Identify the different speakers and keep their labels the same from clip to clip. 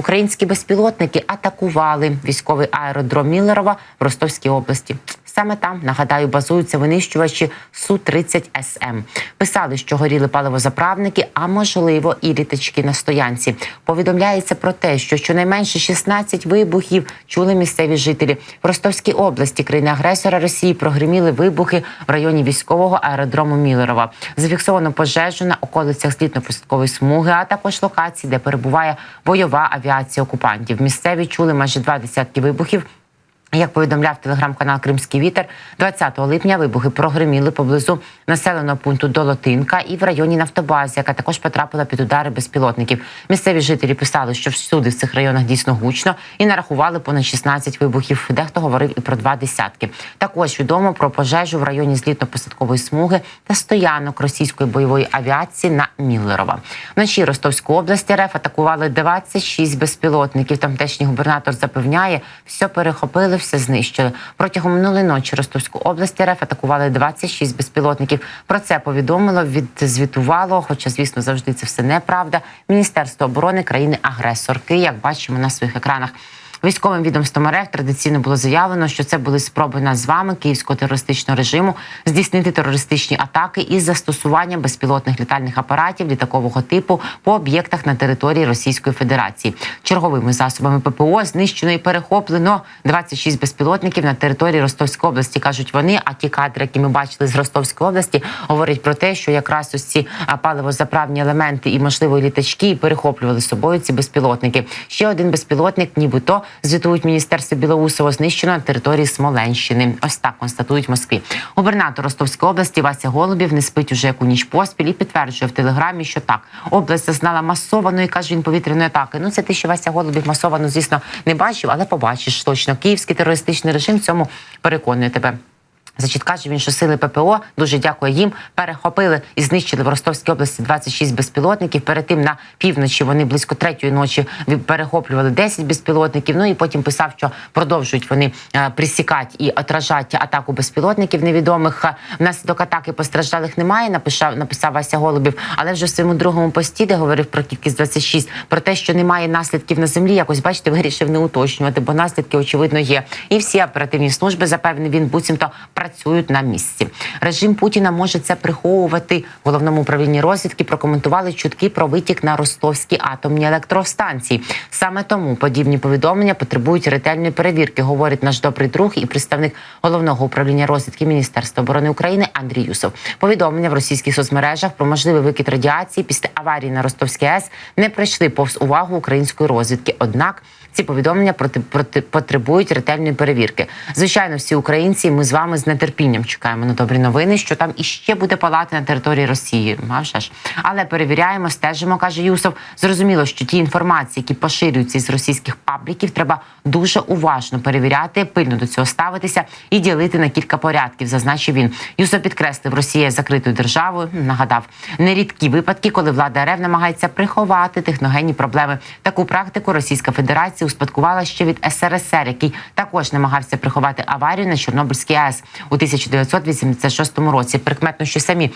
Speaker 1: Українські безпілотники атакували військовий аеродром Міллерова в Ростовській області. Саме там нагадаю базуються винищувачі су 30 СМ. Писали, що горіли паливозаправники, а можливо і літачки на стоянці. Повідомляється про те, що щонайменше 16 вибухів чули місцеві жителі в Ростовській області. Країни-агресора Росії прогриміли вибухи в районі військового аеродрому Міллерова. Зафіксовано пожежу на околицях злітно-посадкової смуги, а також локації, де перебуває бойова авіація окупантів. Місцеві чули майже два десятки вибухів. Як повідомляв телеграм-канал Кримський вітер, 20 липня вибухи прогреміли поблизу населеного пункту Долотинка і в районі Нафтобази, яка також потрапила під удари безпілотників. Місцеві жителі писали, що всюди в цих районах дійсно гучно і нарахували понад 16 вибухів. Дехто говорив і про два десятки. Також відомо про пожежу в районі злітно-посадкової смуги та стоянок російської бойової авіації на Міллерова. Вночі Ростовську область РФ атакували 26 безпілотників. Тамтешній губернатор запевняє, все перехопили все знищили. Протягом минулої ночі Ростовську область РФ атакували 26 безпілотників. Про це повідомило, відзвітувало, хоча, звісно, завжди це все неправда. Міністерство оборони країни-агресорки, як бачимо на своїх екранах. Військовим відомством РФ традиційно було заявлено, що це були спроби нас з вами київського терористичного режиму здійснити терористичні атаки із застосуванням безпілотних літальних апаратів літакового типу по об'єктах на території Російської Федерації. Черговими засобами ППО знищено і перехоплено 26 безпілотників на території Ростовської області. кажуть вони. А ті кадри, які ми бачили з Ростовської області, говорять про те, що якраз ось ці паливозаправні елементи і можливо літачки перехоплювали собою ці безпілотники. Ще один безпілотник, нібито звітують міністерство Білоусово, знищено на території Смоленщини. Ось так констатують в Москві. Губернатор Ростовської області Вася Голубів не спить уже яку ніч поспіль і підтверджує в телеграмі, що так область зазнала масованої каже він повітряної атаки. Ну це те, що Вася Голубів масовано, звісно, не бачив, але побачиш точно. Київський терористичний режим цьому переконує тебе. Значить, каже він, що сили ППО дуже дякую їм. Перехопили і знищили в Ростовській області 26 безпілотників. Перед тим на півночі вони близько третьої ночі перехоплювали 10 безпілотників. Ну і потім писав, що продовжують вони е, присікати і отражати атаку безпілотників невідомих. Е, Внаслідок атаки постраждалих немає. Написав написав Вася Голубів, але вже в своєму другому пості, де говорив про кількість 26, про те, що немає наслідків на землі. Якось бачите, вирішив не уточнювати, бо наслідки очевидно є. І всі оперативні служби запевнив він буцімто працюють на місці. Режим Путіна може це приховувати. Головному управлінні розвідки прокоментували чутки про витік на ростовські атомні електростанції. Саме тому подібні повідомлення потребують ретельної перевірки, говорить наш добрий друг і представник головного управління розвідки Міністерства оборони України Андрій Юсов. Повідомлення в російських соцмережах про можливий викид радіації після аварії на Ростовській АЕС не пройшли повз увагу української розвідки. Однак ці повідомлення проти, проти потребують ретельної перевірки. Звичайно, всі українці. Ми з вами з нетерпінням чекаємо на добрі новини, що там іще буде палати на території Росії. А вже ж. Але перевіряємо, стежимо, каже Юсов. Зрозуміло, що ті інформації, які поширюються із російських пабліків, треба дуже уважно перевіряти, пильно до цього ставитися і ділити на кілька порядків. Зазначив він. Юсов підкреслив, Росія закритою державою. Нагадав нерідкі випадки, коли влада РФ намагається приховати техногенні проблеми. Таку практику Російська Федерація успадкувала ще від СРСР, який також намагався приховати аварію на Чорнобильській АЕС у 1986 році. Прикметно, що самі.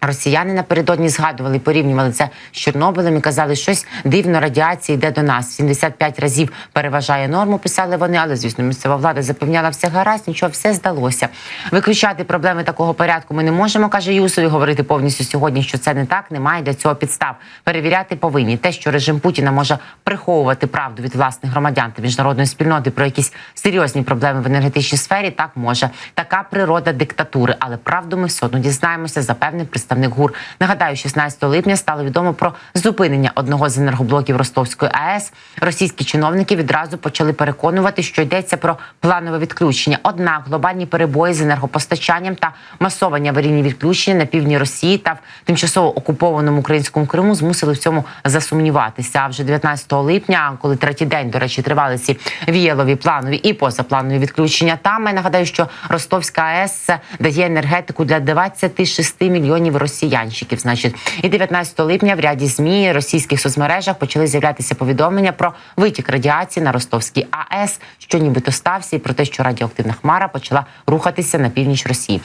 Speaker 1: Росіяни напередодні згадували, порівнювали це з Чорнобилем і казали, щось дивно радіація йде до нас. 75 разів переважає норму. Писали вони, але звісно, місцева влада запевняла все гаразд, нічого все здалося. Виключати проблеми такого порядку ми не можемо, каже Юсов, і говорити повністю сьогодні, що це не так. Немає для цього підстав. Перевіряти повинні те, що режим Путіна може приховувати правду від власних громадян та міжнародної спільноти про якісь серйозні проблеми в енергетичній сфері. Так може така природа диктатури, але правду ми все одно дізнаємося, запевнив представник ГУР. Нагадаю, 16 липня стало відомо про зупинення одного з енергоблоків Ростовської АЕС. Російські чиновники відразу почали переконувати, що йдеться про планове відключення. Однак глобальні перебої з енергопостачанням та масовані аварійні відключення на півдні Росії та в тимчасово окупованому українському Криму змусили в цьому засумніватися. А вже 19 липня, коли третій день, до речі, тривали ці вієлові планові і позапланові відключення. Там я нагадаю, що Ростовська АЕС дає енергетику для 26 мільйонів росіянщиків. Значить, і 19 липня в ряді змі російських соцмережах почали з'являтися повідомлення про витік радіації на Ростовській АЕС, що нібито стався, і про те, що радіоактивна хмара почала рухатися на північ Росії.